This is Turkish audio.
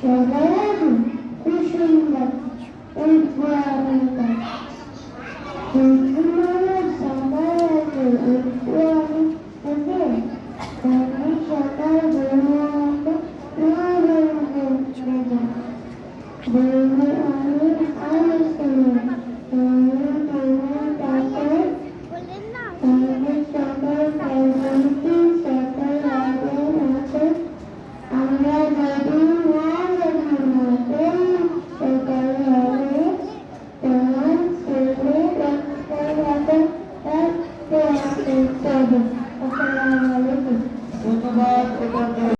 Çalarım kuşumda, uykularımda. Uykum alırsam bağırır, uykularım ömür. Tanrı çalar duyularda, uyarım gönçmeden. Beni alır, alır seni. Thank.